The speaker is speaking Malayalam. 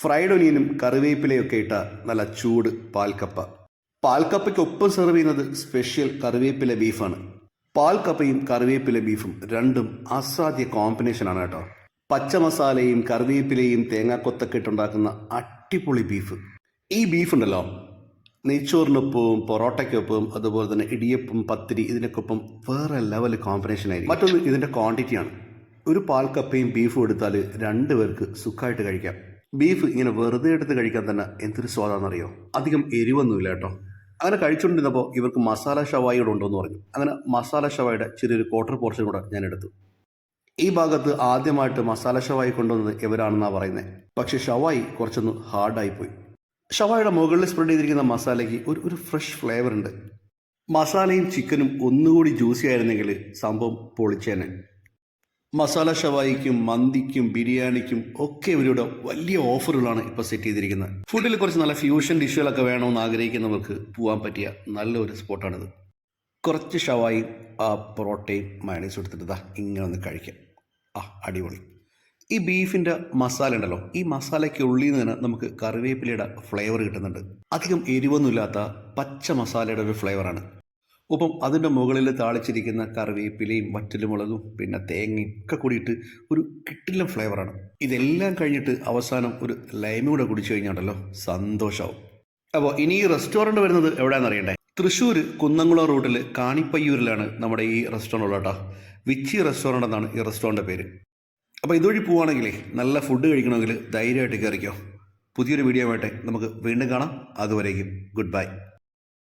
ഫ്രൈഡ് ഒനിയനും കറിവേപ്പിലയൊക്കെ ഇട്ട നല്ല ചൂട് പാൽക്കപ്പ. പാൽക്കപ്പയ്ക്കൊപ്പം സെർവ് ചെയ്യുന്നത് സ്പെഷ്യൽ കറിവേപ്പില ബീഫാണ് പാൽക്കപ്പയും കറിവേപ്പില ബീഫും രണ്ടും അസാധ്യ കോമ്പിനേഷനാണ് കേട്ടോ. പച്ചമസാലയും കറിവേപ്പിലയും തേങ്ങാക്കൊത്തൊക്കെ ഇട്ടുണ്ടാക്കുന്ന അടിപൊളി ബീഫ് ഈ ബീഫ് ഉണ്ടല്ലോ നെയ്ച്ചോറിനൊപ്പവും പൊറോട്ടയ്ക്കൊപ്പം അതുപോലെ തന്നെ ഇടിയപ്പം പത്തിരി ഇതിനൊക്കൊപ്പം വേറെ ലെവൽ കോമ്പിനേഷൻ ആയിരിക്കും. മറ്റൊന്ന് ഇതിന്റെ ക്വാണ്ടിറ്റിയാണ് ഒരു പാൽ കപ്പയും ബീഫും എടുത്താൽ രണ്ട് പേർക്ക് സുഖമായിട്ട് കഴിക്കാം. ബീഫ് ഇങ്ങനെ വെറുതെ എടുത്ത് കഴിക്കാൻ തന്നെ എന്തൊരു സ്വാദാണെന്നറിയോ? അധികം എരിവൊന്നുമില്ല കേട്ടോ. അങ്ങനെ കഴിച്ചുകൊണ്ടിരുന്നപ്പോൾ ഇവർക്ക് മസാല ഷവായി കൂടെ ഉണ്ടോയെന്ന് പറഞ്ഞു. അങ്ങനെ മസാല ഷവായിയുടെ ചെറിയൊരു ക്വാർട്ടർ പോർഷൻ കൂടെ ഞാൻ എടുത്തു. ഈ ഭാഗത്ത് ആദ്യമായിട്ട് മസാല ഷവായി കൊണ്ടുവന്നത് ഇവരാണെന്നാണ് പറയുന്നത് പക്ഷേ ഷവായി കുറച്ചൊന്ന് ഹാർഡായി പോയി ഷവായിയുടെ മുകളിൽ സ്പ്രെഡ് ചെയ്തിരിക്കുന്ന മസാലയ്ക്ക് ഒരു ഒരു ഫ്രഷ് ഫ്ലേവർ ഉണ്ട്. മസാലയും ചിക്കനും ഒന്നുകൂടി ജ്യൂസി ആയിരുന്നെങ്കിൽ സംഭവം പൊളിച്ചേനെ. മസാല ഷവായിക്കും മന്തിക്കും ബിരിയാണിക്കും ഒക്കെ ഇവരുടെ വലിയ ഓഫറുകളാണ് ഇപ്പോൾ സെറ്റ് ചെയ്തിരിക്കുന്നത്. ഫുഡിൽ കുറച്ച് നല്ല ഫ്യൂഷൻ ഡിഷുകളൊക്കെ വേണമെന്ന് ആഗ്രഹിക്കുന്നവർക്ക് പോകാൻ പറ്റിയ നല്ലൊരു സ്പോട്ടാണിത് കുറച്ച് ഷവായി ആ പൊറോട്ടയും മയണീസ് എടുത്തിട്ട് ഇങ്ങനെ ഒന്ന് കഴിക്കാം. ആ അടിപൊളി. ഈ ബീഫിന്റെ മസാല ഉണ്ടല്ലോ ഈ മസാലയ്ക്ക് ഉള്ളിൽ നിന്ന് നമുക്ക് കറിവേപ്പിലയുടെ ഫ്ലേവർ കിട്ടുന്നുണ്ട്. അധികം എരിവൊന്നുമില്ലാത്ത പച്ച മസാലയുടെ ഒരു ഫ്ലേവറാണ് ഒപ്പം അതിന്റെ മുകളിൽ താളിച്ചിരിക്കുന്ന കറിവേപ്പിലയും വറ്റലുമുളകും പിന്നെ തേങ്ങയും ഒക്കെ കൂടിയിട്ട് ഒരു കിട്ടില്ല ഫ്ലേവറാണ്. ഇതെല്ലാം കഴിഞ്ഞിട്ട് അവസാനം ഒരു ലൈമൂടെ കുടിച്ചു കഴിഞ്ഞാണ്ടല്ലോ സന്തോഷമാവും അപ്പോൾ ഇനി ഈ റെസ്റ്റോറന്റ് വരുന്നത് എവിടെയാണെന്ന് അറിയണ്ടേ തൃശ്ശൂർ കുന്നംകുളം റൂട്ടിൽ കാണിപ്പയ്യൂരിലാണ് നമ്മുടെ ഈ റെസ്റ്റോറന്റ് ഉള്ളത് കേട്ടോ. വിച്ചി റെസ്റ്റോറന്റ് എന്നാണ് ഈ റെസ്റ്റോറന്റ് പേര്. അപ്പോൾ ഇതുവഴി പോവുകയാണെങ്കിലേ നല്ല ഫുഡ് കഴിക്കണമെങ്കിൽ ധൈര്യമായിട്ട് കയറിക്കോ. പുതിയൊരു വീഡിയോ ആയിട്ട് നമുക്ക് വീണ്ടും കാണാം. അതുവരേക്കും ഗുഡ് ബൈ